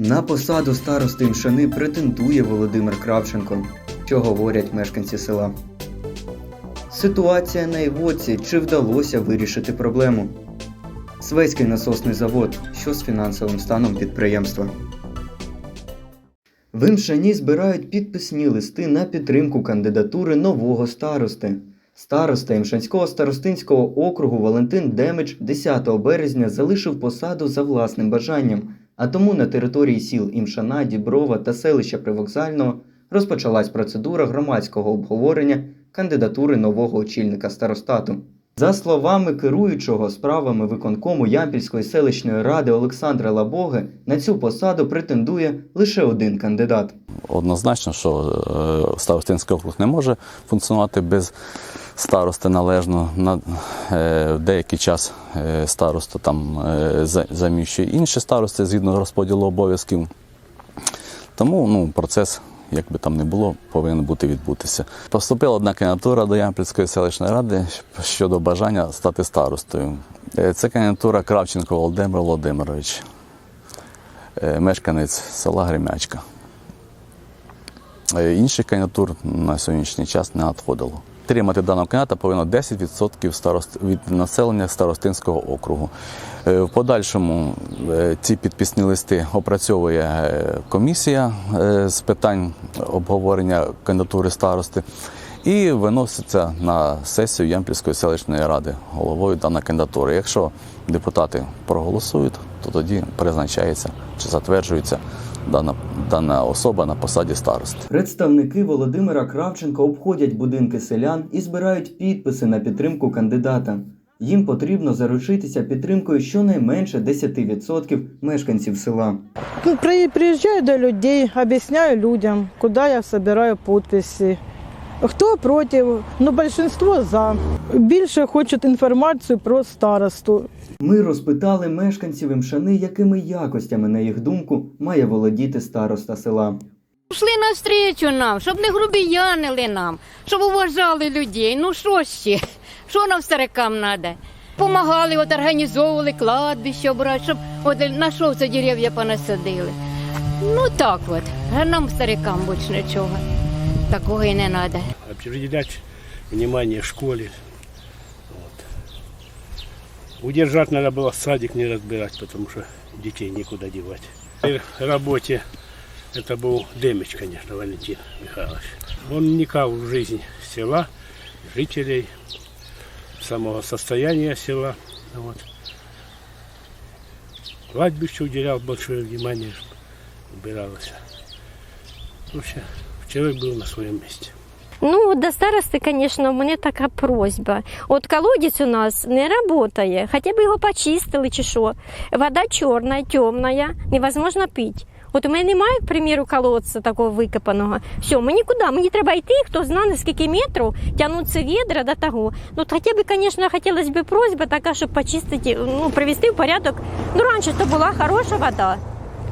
На посаду старости Імшани претендує Володимир Кравченко, що говорять мешканці села. Ситуація на Івоці, чи вдалося вирішити проблему? Свейський насосний завод, що з фінансовим станом підприємства. В Імшані збирають підписні листи на підтримку кандидатури нового старости. Староста Імшанського старостинського округу Валентин Демич 10 березня залишив посаду за власним бажанням, а тому на території сіл Імшана, Діброва та селища Привокзального розпочалась процедура громадського обговорення кандидатури нового очільника старостату. За словами керуючого справами виконкому Ямпільської селищної ради Олександра Лабоги, на цю посаду претендує лише один кандидат. Однозначно, що е, старостинський округ не може функціонувати без старости належно. На е, деякий час е, староста там заміщує інші старости згідно розподілу обов'язків. Тому ну, процес, як би там не було, повинен бути відбутися. Поступила одна кандидатура до Ямпільської селищної ради щодо бажання стати старостою. Е, Це кандидатура Кравченко Володимир Володимирович, е, мешканець села Гремячка. Е, Інших кандидатур на сьогоднішній час не надходило. Підтримати даного кандидата повинно 10% старост... від населення старостинського округу. Е, В подальшому е, ці підписні листи опрацьовує е, комісія з питань обговорення кандидатури старости і виноситься на сесію Ямпільської селищної ради головою дана кандидатура. Якщо депутати проголосують, то тоді призначається чи затверджується дана, дана особа на посаді старости. Представники Володимира Кравченка обходять будинки селян і збирають підписи на підтримку кандидата. Їм потрібно заручитися підтримкою щонайменше 10% мешканців села. Приїжджаю при- приезжаю до людей, об'ясняю людям, куди я собираю подписи. Хто проти, ну большинство за. Більше хочуть інформацію про старосту. Ми розпитали мешканців Імшани, якими якостями, на їх думку, має володіти староста села. Пішли навстрічу нам, щоб не грубіянили нам, щоб уважали людей. Ну що ще? Що нам старикам треба? Помагали, от організовували кладбище, брати, щоб от на що це дерев'я понасадили. Ну так от, а нам старикам більш нічого. Такого і не треба. определять внимание школе. Вот. Удержать надо было садик не разбирать, потому что детей некуда девать. И работе это был Демич, конечно, Валентин Михайлович. Он вникал в жизнь села, жителей, самого состояния села. Вот. Кладбищу уделял большое внимание, убиралось. Вообще, человек был на своем месте. Ну, до старости, звісно, у мене така просьба. От колодязь у нас не працює, хоча б його почистили чи що. Вода чорна, темна, невозможно пити. От у мене немає, к примеру, колодця такого викопаного. Все, мені куди? Мені треба йти, хто знає, на скільки метрів тягнуться відра до того. Ну, хоча б, звісно, хотілося б просьба така, щоб почистити, ну, привести в порядок. Ну, раніше то була хороша вода.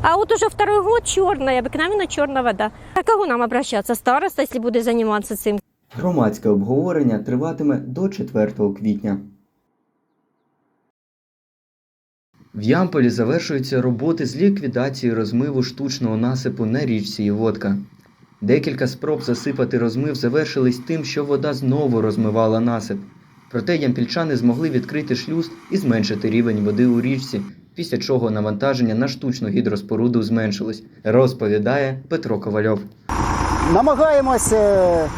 А вот уже второй год черная, обыкновенно черная вода. А кого нам обращаться? Староста, если буде заниматься цим? Громадське обговорення триватиме до 4 квітня. В Ямполі завершуються роботи з ліквідації розмиву штучного насипу на річці Івотка. Декілька спроб засипати розмив завершились тим, що вода знову розмивала насип. Проте ямпільчани змогли відкрити шлюз і зменшити рівень води у річці, після чого навантаження на штучну гідроспоруду зменшилось, розповідає Петро Ковальов. Намагаємось е,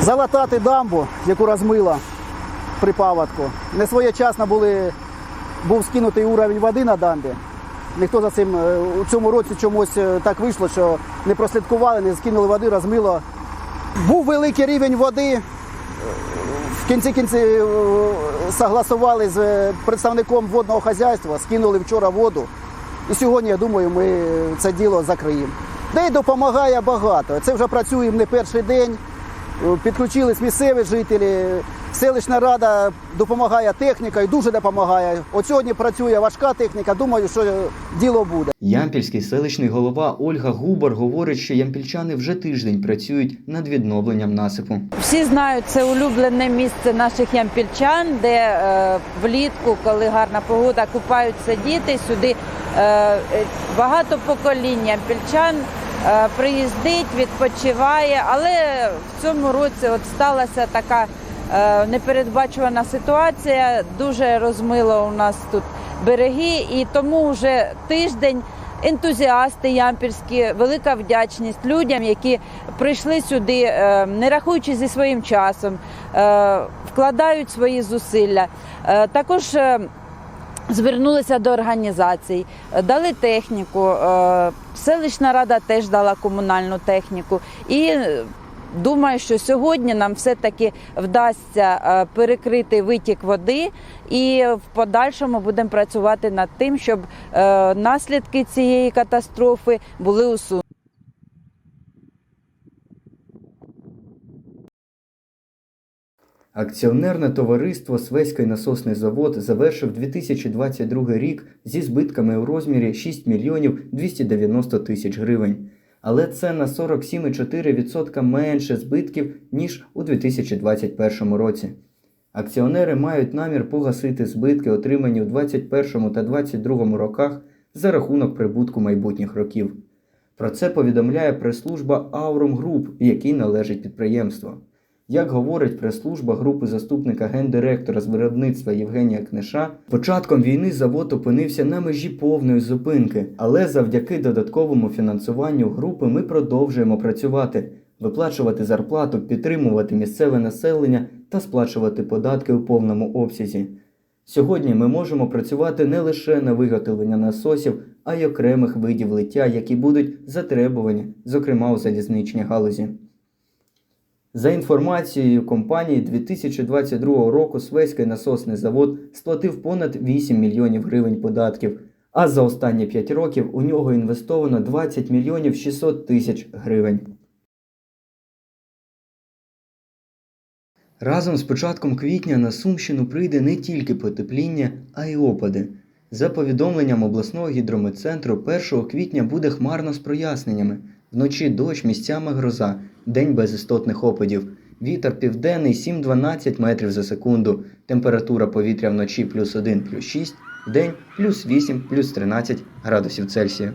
залатати дамбу, яку розмила при паводку. Не своєчасно були, був скинутий уровень води на дамбі. Ніхто за цим е, у цьому році чомусь е, так вийшло, що не прослідкували, не скинули води, розмило. Був великий рівень води. В кінці кінці е, согласували з е, представником водного хазяйства, скинули вчора воду. І сьогодні, я думаю, ми це діло закриємо. Де й допомагає багато. Це вже працюємо не перший день. Е, Підключились місцеві жителі. Селищна рада допомагає техніка і дуже допомагає. От сьогодні працює важка техніка. Думаю, що діло буде. Ямпільський селищний голова Ольга Губар говорить, що ямпільчани вже тиждень працюють над відновленням насипу. Всі знають, це улюблене місце наших ямпільчан, де е, влітку, коли гарна погода, купаються діти. Сюди е, багато поколінь ямпільчан е, приїздить, відпочиває, але в цьому році от сталася така е, непередбачувана ситуація. Дуже розмило у нас тут береги, і тому вже тиждень. Ентузіасти ямпільські, велика вдячність людям, які прийшли сюди, е, не рахуючи зі своїм часом, е, вкладають свої зусилля. Е, Також е, звернулися до організацій, е, дали техніку. е, Селищна рада теж дала комунальну техніку. І е, думаю, що сьогодні нам все-таки вдасться е, перекрити витік води, і в подальшому будемо працювати над тим, щоб е, наслідки цієї катастрофи були усунені. Акціонерне товариство Свеський насосний завод завершив 2022 рік зі збитками у розмірі 6 мільйонів 290 тисяч гривень. Але це на 47,4% менше збитків, ніж у 2021 році. Акціонери мають намір погасити збитки, отримані у 2021 та 2022 роках за рахунок прибутку майбутніх років. Про це повідомляє прес-служба Aurum Group, якій належить підприємство. Як говорить прес-служба групи заступника гендиректора з виробництва Євгенія Книша, початком війни завод опинився на межі повної зупинки, але завдяки додатковому фінансуванню групи ми продовжуємо працювати, виплачувати зарплату, підтримувати місцеве населення та сплачувати податки у повному обсязі. Сьогодні ми можемо працювати не лише на виготовлення насосів, а й окремих видів лиття, які будуть затребувані, зокрема у залізничній галузі. За інформацією компанії, 2022 року Свеський насосний завод сплатив понад 8 мільйонів гривень податків, а за останні 5 років у нього інвестовано 20 мільйонів 600 тисяч гривень. Разом з початком квітня на Сумщину прийде не тільки потепління, а й опади. За повідомленням обласного гідрометцентру, 1 квітня буде хмарно з проясненнями. Вночі дощ, місцями гроза, день без істотних опадів. Вітер південний 7-12 метрів за секунду. Температура повітря вночі плюс 1, плюс 6, день плюс 8, плюс 13 градусів Цельсія.